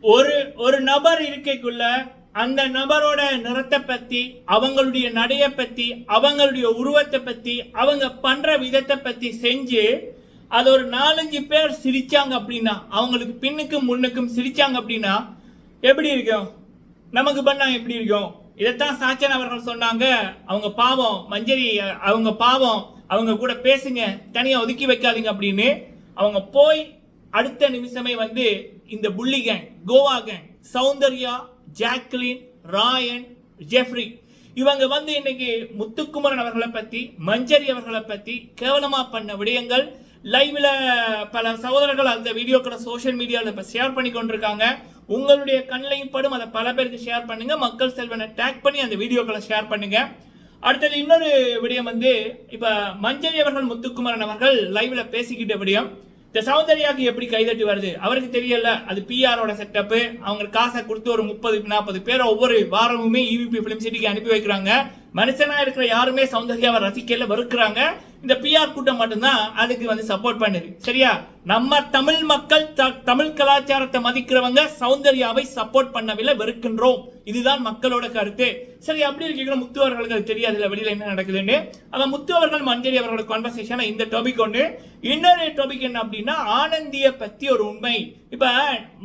ஒரு ஒரு நபர் இருக்கைக்குள்ள அந்த நபரோட நிறத்தை பத்தி அவங்களுடைய நடையை பத்தி அவங்களுடைய உருவத்தை பத்தி அவங்க பண்ற விதத்தை பத்தி செஞ்சு அது ஒரு நாலஞ்சு பேர் சிரிச்சாங்க அப்படின்னா அவங்களுக்கு பின்னுக்கும் முன்னுக்கும் சிரிச்சாங்க அப்படின்னா எப்படி இருக்கும்? நமக்கு பண்ணா எப்படி இருக்கும்? இதைத்தான் சாச்சன் அவர்கள் சொன்னாங்க. அவங்க பாவம் மஞ்சரி அவங்க பாவம் அவங்க கூட பேசுங்க தனியாக ஒதுக்கி வைக்காதீங்க அப்படின்னு. அவங்க போய் அடுத்த நிமிஷமே வந்து இந்த புள்ளி கேங் கோவா கேங் சௌந்தர்யா ஜாக்லின் ராயன் ஜெஃப்ரி இவங்க வந்து இன்னைக்கு முத்துக்குமரன் அவர்களை பற்றி மஞ்சரி அவர்களை பற்றி கேவலமாக பண்ண விடயங்கள். லைவில் பல சகோதரர்கள் அந்த வீடியோக்களை சோஷியல் மீடியாவில் இப்போ ஷேர் பண்ணி கொண்டிருக்காங்க. உங்களுடைய கண்ணிலையும் படும் அதை பல பேருக்கு ஷேர் பண்ணுங்க. மக்கள் செல்வனை டேக் பண்ணி அந்த வீடியோக்களை ஷேர் பண்ணுங்க. அடுத்தது இன்னொரு விடயம் வந்து இப்போ மஞ்சரி அவர்கள் முத்துக்குமரன் அவர்கள் லைவில் பேசிக்கிட்ட விடயம். இந்த சௌந்தர்யாவுக்கு எப்படி கைதட்டி வருது? அவருக்கு தெரியல. அது பிஆரோட செட்டப் அவங்க காசை கொடுத்து ஒரு முப்பது நாற்பது பேரை ஒவ்வொரு வாரமுமே இவிபி பிலிம் சிட்டிக்கு அனுப்பி வைக்கிறாங்க. மனுஷனா இருக்கிற யாருமே சௌந்தர்யாவை ரசிக்கல வெறுக்கிறாங்க. இந்த பிஆர் கூட்டம் மட்டும்தான் அதுக்கு வந்து சப்போர்ட் பண்ணுது. சரியா? நம்ம தமிழ் மக்கள் த- தமிழ் கலாச்சாரத்தை மதிக்கிறவங்க சௌந்தர்யாவை சப்போர்ட் பண்ணவில்லை வெறுக்கின்றோம். இதுதான் மக்களோட கருத்து. சரி அப்படி இருக்கிற முத்து அவர்களுக்கு அது தெரியாதுல வெளியில என்ன நடக்குதுன்னு. அவன் முத்து அவர்கள் மஞ்சரி அவர்களோட கான்வர்சேஷன் இந்த டாபிக் ஒன்று இன்னொரு டாபிக் என்ன அப்படின்னா ஆனந்திய பத்தி ஒரு உண்மை. இப்ப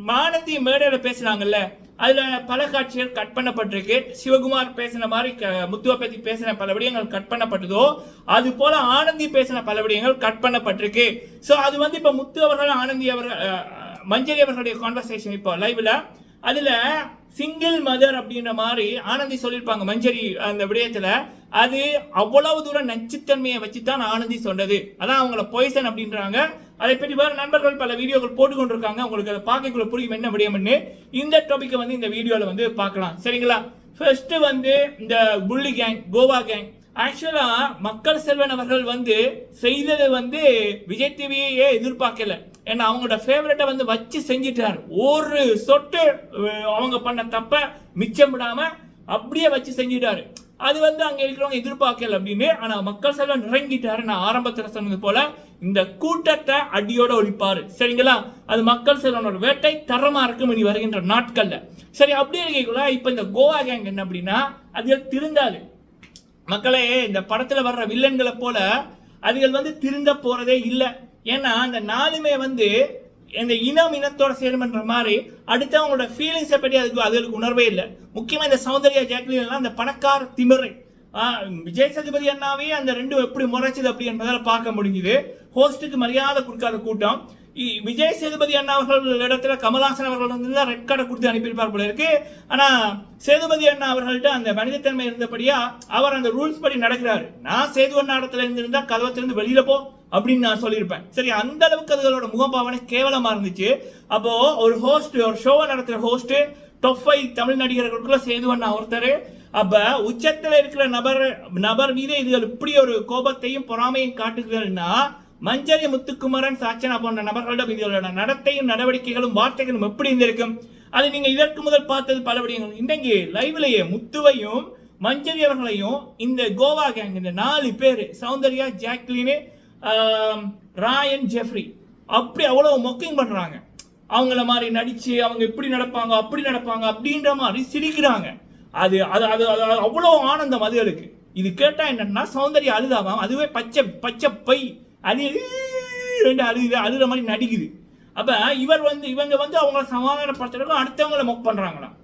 ஆனந்தி மேடையில பேசுறாங்கல்ல அதுல பல காட்சிகள் கட் பண்ணப்பட்டிருக்கு. சிவகுமார் பேசின மாதிரி க- முத்துவை பத்தி பேசின பல விடயங்கள் கட் பண்ணப்பட்டதோ அது போல ஆனந்தி பேசின பல விடயங்கள் கட் பண்ணப்பட்டிருக்கு. ஸோ அது வந்து இப்போ முத்து அவர்கள் ஆனந்தி அவர்கள் மஞ்சரி அவர்களுடைய கான்வர்சேஷன் இப்போ லைவ்ல அதில் சிங்கிள் மதர் அப்படின்ற மாதிரி ஆனந்தி சொல்லியிருப்பாங்க மஞ்சரி அந்த விடயத்தில். அது அவ்வளவு தூரம் நச்சுத்தன்மையை வச்சு தான் ஆனந்தி சொன்னது. அதான் அவங்கள பொய்சன் அப்படின்றாங்க. அதை பற்றி வேறு நண்பர்கள் பல வீடியோக்கள் போட்டுக்கொண்டிருக்காங்க. உங்களுக்கு அதை பார்க்கக்குள்ள புரியும் என்ன விடயம்னு. இந்த டாபிக்கை வந்து இந்த வீடியோவில் வந்து பார்க்கலாம். சரிங்களா? ஃபர்ஸ்ட் வந்து இந்த புள்ளி கேங் கோவா கேங் ஆக்சுவலாக மக்கள் செல்வன் அவர்கள் வந்து செய்தது வந்து விஜய் டிவியே எதிர்பார்க்கல? ஏன்னா அவங்களோட ஃபேவரட்டை வந்து வச்சு செஞ்சிட்டார். ஒரு சொட்டு அவங்க பண்ண தப்ப மிச்சம் விடாம அப்படியே வச்சு செஞ்சிட்டாரு. அது வந்து அங்கே இருக்கிறவங்க எதிர்பார்க்கல அப்படின்னு. ஆனால் மக்கள் செல்வன் இறங்கிட்டாரு நான் ஆரம்பத்தில் சொன்னது போல இந்த கூட்டத்தை அடியோட ஒழிப்பாரு. சரிங்களா? அது மக்கள் செல்வனோட வேட்டை தரமா இருக்கும் இனி வருகின்ற நாட்கள்ல. சரி அப்படியே இருக்கீங்களா? இப்போ இந்த கோவா கேங் என்ன அப்படின்னா அது திருந்தாது. மக்களே இந்த படத்தில் வர்ற வில்லன்களை போல அதுகள் வந்து திருந்த போகிறதே இல்லை. ஏன்னா அந்த நாலுமே வந்து இந்த இனம் இனத்தோட சேருமன்ற மாதிரி அடுத்தவங்களோட ஃபீலிங்ஸை பற்றி அதுக்கு அதுகளுக்கு உணர்வே இல்லை. முக்கியமாக இந்த சௌந்தர்யா ஜாக்லின்லாம் அந்த பணக்கார திமிரை. விஜய் சதுபதி அண்ணாவே அந்த ரெண்டும் எப்படி முறைச்சது அப்படி என்பதால் பார்க்க முடிஞ்சுது. ஹோஸ்ட்டுக்கு மரியாதை கொடுக்காத கூட்டம். விஜய் சேதுபதி அண்ணா அவர்கள் இடத்துல கமல்ஹாசன் அவர்கள் வந்து தான் ரெட் கார்டை கொடுத்து அனுப்பியிருப்பார் போல இருக்கு. ஆனா சேதுபதி அண்ணா அவர்கள்ட்ட அந்த மனிதத்தன்மை இருந்தபடியா அவர் அந்த ரூல்ஸ் படி நடக்கிறாரு. நான் சேது அண்ணா இடத்துல இருந்திருந்தா கதவத்திலிருந்து வெளியில போ அப்படின்னு நான் சொல்லியிருப்பேன். சரி அந்த அளவுக்கு அதுகளோட முகபாவனை கேவலமா இருந்துச்சு. அப்போ ஒரு ஹோஸ்ட் ஒரு ஷோவை நடத்துற ஹோஸ்ட் டொஃபை ஃபைவ் தமிழ் நடிகர்களுக்குள்ள சேது அண்ணா ஒருத்தர். அப்ப உச்சத்துல இருக்கிற நபர் நபர் மீது இதுகள் இப்படி ஒரு கோபத்தையும் பொறாமையும் காட்டுகிறதுனா மஞ்சரி முத்துக்குமரன் சாச்சனா போன்ற நபர்களிடம் இதோட நடத்தையும் நடவடிக்கைகளும் வார்த்தைகளும் எப்படி இருந்திருக்கும்? அது நீங்க இதற்கு முதல் பார்த்தது பல விடயங்கள். இன்றைக்கு லைவ்லயே முத்துவையும் மஞ்சரி அவர்களையும் இந்த கோவா கேங் இந்த நாலு பேர் சௌந்தர்யா ஜாக்லினு ராயன் ஜெஃப்ரி அப்படி அவ்வளவு மொக்கிங் பண்றாங்க. அவங்கள மாதிரி நடிச்சு அவங்க இப்படி நடப்பாங்க அப்படி நடப்பாங்க அப்படின்ற மாதிரி சிரிக்கிறாங்க. அது அது அது அவ்வளோ ஆனந்தம் அதுகளுக்கு இது கேட்டால் என்னன்னா சௌந்தர்யா அழுதாவாம். அதுவே பச்சை பச்சை பை. அது ரெண்டு அழுகுது அழுகிற மாதிரி நடிக்குது. அப்போ இவர் வந்து இவங்க வந்து அவங்கள சமாதானப்படுத்துறதுக்கும் அடுத்தவங்கள மொக் பண்ணுறாங்களாம்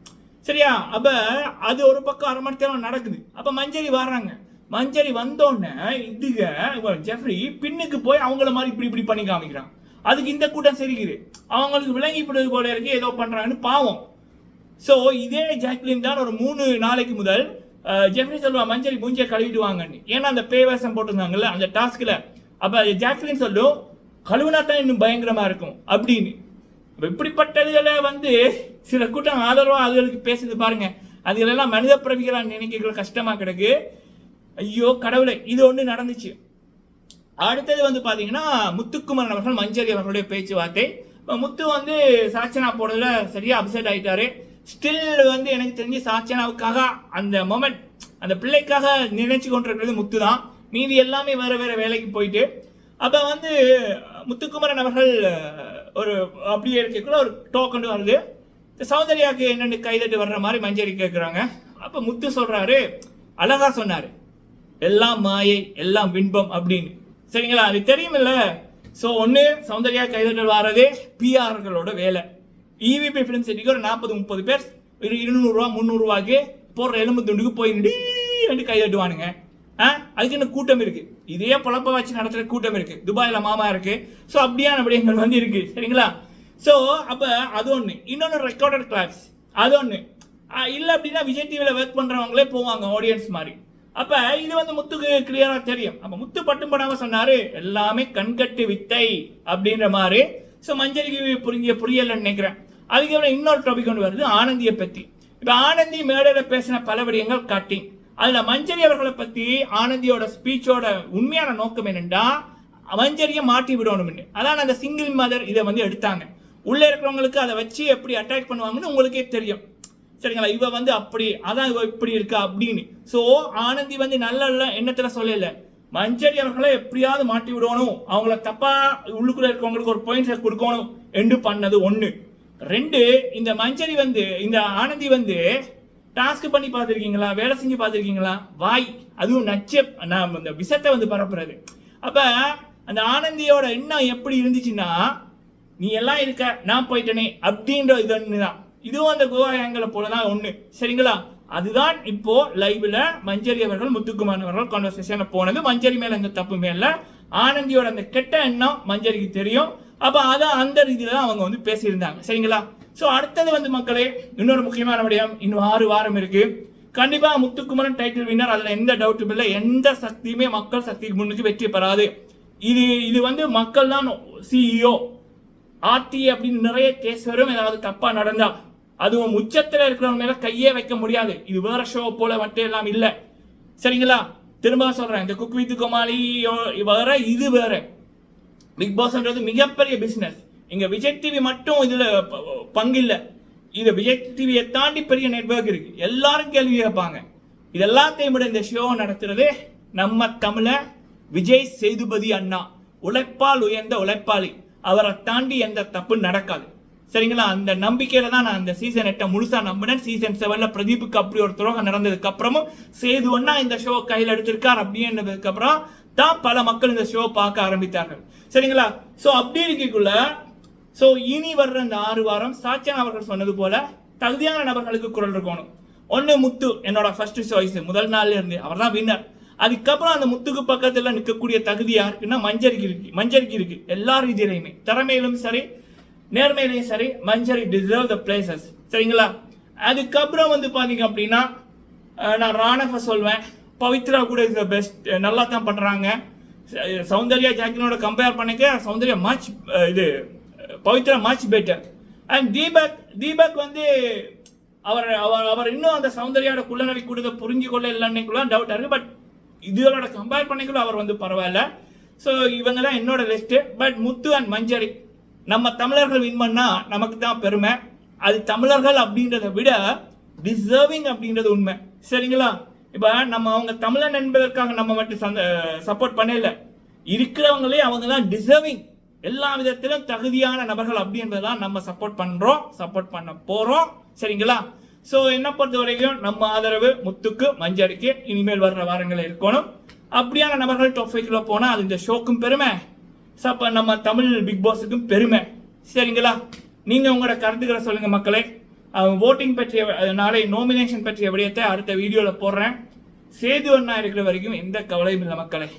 சரியா? அப்போ அது ஒரு பக்கம் அரை மணி நேரம் நடக்குது. அப்போ மஞ்சரி வர்றாங்க. மஞ்சரி வந்தோடனே இதுக ஜெஃப்ரி பின்னுக்கு போய் அவங்கள மாதிரி இப்படி இப்படி பண்ணி காமிக்கிறான். அதுக்கு இந்த கூட்டம் சரிக்குது. அவங்களுக்கு விளங்கி போல இருக்கு ஏதோ பண்ணுறாங்கன்னு பாவம். ஸோ இதே ஜாக்லின் தான் ஒரு மூணு நாளைக்கு முதல் ஜெஃப்ரி சொல்லுவா மஞ்சரி மூஞ்சியை கழுவிட்டு வாங்கன்னு. ஏன்னா அந்த பேவேசம் போட்டிருந்தாங்கல்ல அந்த டாஸ்கில் அப்போ ஜாக்லின் சொல்லும் கழுவுனா தான் இன்னும் பயங்கரமாக இருக்கும் அப்படின்னு. அப்ப இப்படிப்பட்டதுகளை வந்து சில கூட்டம் ஆதரவாக அதுகளுக்கு பேசுது பாருங்க. அதுகளெல்லாம் மனித பிறவிகளா நினைக்கிற கஷ்டமாக கிடக்கு. ஐயோ கடவுளை இது ஒன்று நடந்துச்சு. அடுத்தது வந்து பார்த்தீங்கன்னா முத்துக்குமரன் அவர்கள் மஞ்சரி அவர்களுடைய பேச்சுவார்த்தை. இப்போ முத்து வந்து சாச்சனா போனதில் சரியா அப்செட் ஆயிட்டாரு. ஸ்டில் வந்து எனக்கு தெரிஞ்சு சாச்சனாவுக்காக அந்த மொமெண்ட் அந்த பிள்ளைக்காக நினைச்சு கொண்டிருக்கிறது முத்து தான் மீதி எல்லாமே வேறு வேறு வேலைக்கு போயிட்டு அப்போ வந்து முத்துக்குமரன் அவர்கள் ஒரு அப்படியே இருக்கக்குள்ள ஒரு டோக்கன் வருது. இந்த சௌந்தர்யாவுக்கு என்னென்னு கைதட்டு வர்ற மாதிரி மஞ்சரி கேட்குறாங்க அப்போ முத்து சொல்கிறாரு அழகாக சொன்னார். எல்லாம் மாயை எல்லாம் பின்பம் அப்படின்னு. சரிங்களா? அது தெரியுமில்ல? ஸோ ஒன்று சௌந்தர்யா கைதட்டு வர்றதே பிஆர்களோட வேலை. இவிபி ஃபிலிம் சிட்டிக்கு ஒரு நாற்பது முப்பது பேர் ஒரு இருநூறுவா முந்நூறுவாக்கு போடுற எலும்பு துண்டுக்கு போய் ரெண்டு கை ஆ? அதுக்கு என்ன கூட்டம் இருக்கு? இதே பொழப்ப வச்சு நடத்துகிற கூட்டம் இருக்கு. துபாயில் மாமா இருக்கு. ஸோ அப்படியான விடயங்கள் வந்து இருக்கு. சரிங்களா? ஸோ அப்போ அது ஒன்று இன்னொன்று ரெக்கார்டட் கிளாஸ் அது ஒன்று இல்லை அப்படின்னா விஜய் டிவியில் ஒர்க் பண்ணுறவங்களே போவாங்க ஆடியன்ஸ் மாதிரி. அப்போ இது வந்து முத்துக்கு கிளியராக தெரியும். அப்போ முத்து பட்டும் படாமல் சொன்னார் எல்லாமே கண்கட்டு வித்தை அப்படின்ற மாதிரி. ஸோ மஞ்சரிக்கு புரிஞ்ச புரியலன்னு நினைக்கிறேன். அதுக்கப்புறம் இன்னொரு டாபிக் ஒன்று வருது ஆனந்தியை பற்றி இப்போ ஆனந்தி மேடையில் பேசின பல விடயங்கள் கட்டிங் அதில் மஞ்சரி அவர்களை பற்றி ஆனந்தியோட ஸ்பீச்சோட உண்மையான நோக்கம் என்னென்னா மஞ்சரியை மாட்டி விடணும்னு. அதான் அந்த சிங்கிள் மதர் இதை வந்து எடுத்தாங்க. உள்ளே இருக்கிறவங்களுக்கு அதை வச்சு எப்படி அட்டாக் பண்ணுவாங்கன்னு உங்களுக்கே தெரியும். சரிங்களா? இவ வந்து அப்படி அதான் இவ இப்படி இருக்கா அப்படின்னு. ஸோ ஆனந்தி வந்து நல்ல எண்ணத்தில் சொல்லல. மஞ்சரி அவர்களை எப்படியாவது மாட்டி விடணும். அவங்கள தப்பா உள்ளுக்குள்ள இருக்கவங்களுக்கு ஒரு பாயிண்ட்ஸ் கொடுக்கணும் என்று பண்ணது ஒன்று ரெண்டு இந்த மஞ்சரி வந்து இந்த ஆனந்தி வந்து டாஸ்க் பண்ணி பார்த்துருக்கீங்களா? வேலை செஞ்சு பார்த்துருக்கீங்களா? வாய். அதுவும் நச்ச நான் இந்த விஷத்தை வந்து பரப்புறது. அப்போ அந்த ஆனந்தியோட எண்ணம் எப்படி இருந்துச்சுன்னா நீ எல்லாம் இருக்க நான் போயிட்டனே அப்படின்ற இது ஒன்று தான் இதுவும் அந்த கோவா போல தான் ஒன்று சரிங்களா? அதுதான் இப்போ லைவ்ல மஞ்சரி அவர்கள் முத்துக்குமார் அவர்கள் கான்வர்சேஷன்ல போனது. மஞ்சரி மேல அந்த தப்பு மேல ஆனந்தியோட அந்த கெட்ட எண்ணம் மஞ்சரிக்கு தெரியும். அப்ப அதான் அந்த ரீதியில தான் அவங்க வந்து பேசியிருந்தாங்க. சரிங்களா? ஸோ அடுத்தது வந்து மக்களே இன்னொரு முக்கியமான விடயம். இன்னும் ஆறு வாரம் இருக்கு. கண்டிப்பா முத்துக்குமரன் டைட்டில் வின்னர் அதுல எந்த டவுட்டும் இல்லை. எந்த சக்தியுமே மக்கள் சக்திக்கு முன்னுக்கு வெற்றி பெறாது. இது இது வந்து மக்கள் தான் சிஇஓ ஆர்டி அப்படின்னு நிறைய கேஸ் வரும். ஏதாவது தப்பா நடந்தா அதுவும் உச்சத்தில் இருக்கிறவங்க மேல கையே வைக்க முடியாது. இது வேற ஷோ போல மட்டும் எல்லாம் இல்லை. சரிங்களா? திரும்ப சொல்றேன். இந்த குக் வித் கோமாளி வேற இது வேற. பிக் பாஸ்ன்றது மிகப்பெரிய பிசினஸ் இங்க விஜய் டிவி மட்டும் இதுல ப- பங்கு இது விஜய் டிவியை தாண்டி பெரிய நெட்வொர்க் இருக்கு. எல்லாரும் கேள்வி கேட்பாங்க. இது எல்லாத்தையும் விட இந்த ஷோ நடத்துறது நம்ம தமிழ விஜய் சேதுபதி அண்ணா. உழைப்பால் உயர்ந்த உழைப்பாளி. அவரை தாண்டி எந்த தப்பு நடக்காது. சரிங்களா? அந்த நம்பிக்கையில தான் நான் அந்த சீசன் எட்டை முழுசா நம்பினேன். சீசன் செவன்ல பிரதீப்புக்கு அப்படி ஒரு துரோகம் நடந்ததுக்கு அப்புறமும் சேது அண்ணா இந்த ஷோ கையில் எடுத்திருக்கார் அப்படின்றதுக்கு அப்புறம் தான் பல மக்கள் இந்த ஷோ பார்க்க ஆரம்பித்தார்கள். சரிங்களா? ஸோ அப்படி இருக்கக்குள்ள ஸோ இனி வர்ற இந்த ஆறு வாரம் சாச்சன் அவர்கள் சொன்னது போல தகுதியான நபர்களுக்கு குரல் இருக்கணும். ஒன்று முத்து என்னோட ஃபர்ஸ்ட் சாய்ஸ் முதல் நாள்ல இருந்து அவர் தான் வின்னர் அதுக்கப்புறம் அந்த முத்துக்கு பக்கத்தில் நிற்கக்கூடிய தகுதி யாருக்குன்னா மஞ்சரிக்கு இருக்கு. மஞ்சரிக்கு இருக்கு. எல்லா ரீதியிலையுமே. திறமையிலும் சரி நேர்மையிலையும் சரி மஞ்சரி டிசர்வ் த பிளேசஸ் சரிங்களா? அதுக்கப்புறம் வந்து பார்த்தீங்க அப்படின்னா நான் ராணவ சொல்வேன். பவித்ரா கூட இஸ் த பெஸ்ட் நல்லா தான் பண்ணுறாங்க சௌந்தர்யா ஜாக்கினோட கம்பேர் பண்ணிக்க சௌந்தர்யா மச் இது Pavithra much better and Deepak Deepak வந்து அவர் அவர் அவர் இன்னும் அந்த சௌந்தர்யாவோட குள்ளநடி கூடுத புரிஞ்சு கொள்ள இல்லைன்னுக்குள்ள டவுட் இருக்கு. பட் இதுகளோட கம்பேர் பண்ணிக்குள்ள அவர் வந்து பரவாயில்ல. ஸோ இவங்க தான் என்னோட list but Muthu and Manjari நம்ம தமிழர்கள் வின் பண்ணால் நமக்கு தான் பெருமை. அது தமிழர்கள் அப்படின்றத விட டிசர்விங் அப்படின்றது உண்மை. சரிங்களா? இப்போ நம்ம அவங்க தமிழன் என்பதற்காக நம்ம மட்டும் சப்போர்ட் பண்ணல இருக்கிறவங்களே அவங்க தான் டிசர்விங் எல்லா விதத்திலும் தகுதியான நபர்கள் அப்படின்றதான் நம்ம சப்போர்ட் பண்றோம் சப்போர்ட் பண்ண போறோம். சரிங்களா? ஸோ என்ன பொறுத்த வரைக்கும் நம்ம ஆதரவு முத்துக்கு மஞ்சரிக்கு இனிமேல் வர்ற வாரங்கள் இருக்கணும். அப்படியான நபர்கள் டாப் ஃபைவ்ல போனால் அது இந்த ஷோக்கும் பெருமை. சப்ப நம்ம தமிழ் பிக் பாஸுக்கும் பெருமை. சரிங்களா? நீங்கள் உங்களோட கருத்துக்களை சொல்லுங்கள் மக்களே. ஓட்டிங் பற்றிய நாளை நோமினேஷன் பற்றிய விடயத்தை அடுத்த வீடியோவில் போடுறேன். சேது அண்ணா இருக்கிற வரைக்கும் எந்த கவலையும் இல்லை மக்களே.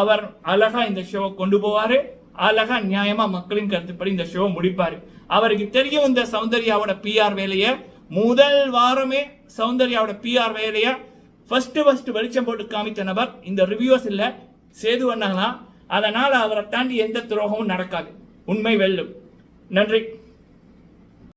அவர் அழகாக இந்த ஷோவை கொண்டு போவார். அழகா நியாயமா மக்களின் கருத்துப்படி இந்த ஷோ முடிப்பாரு. அவருக்கு தெரியும் இந்த சௌந்தர்யாவோட பிஆர் வேலையை முதல் வாரமே சௌந்தர்யாவோட பிஆர் வேலையை ஃபர்ஸ்ட் ஃபர்ஸ்ட் வெளிச்சம் போட்டு காமித்த நபர் இந்த ரிவ்யூஸ் இல்ல சேது அண்ணா அதனால் அவரை தாண்டி எந்த துரோகமும் நடக்காது. உண்மை வெல்லும். நன்றி.